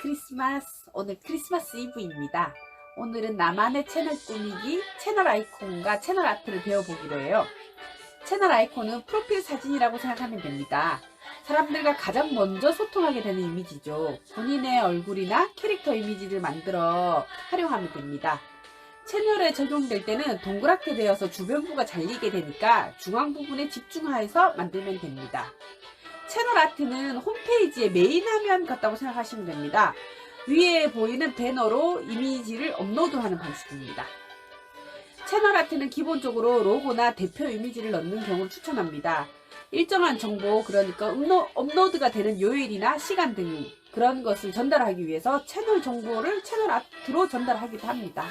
크리스마스. 오늘 크리스마스 이브입니다. 오늘은 나만의 채널 꾸미기, 채널 아이콘과 채널 아트를 배워보기로 해요. 채널 아이콘은 프로필 사진이라고 생각하면 됩니다. 사람들과 가장 먼저 소통하게 되는 이미지죠. 본인의 얼굴이나 캐릭터 이미지를 만들어 활용하면 됩니다. 채널에 적용될 때는 동그랗게 되어서 주변부가 잘리게 되니까 중앙 부분에 집중해서 만들면 됩니다. 채널 아트는 홈페이지의 메인 화면 같다고 생각하시면 됩니다. 위에 보이는 배너로 이미지를 업로드하는 방식입니다. 채널 아트는 기본적으로 로고나 대표 이미지를 넣는 경우를 추천합니다. 일정한 정보, 그러니까 업로, 업로드가 되는 요일이나 시간 등 그런 것을 전달하기 위해서 채널 정보를 채널 아트로 전달하기도 합니다.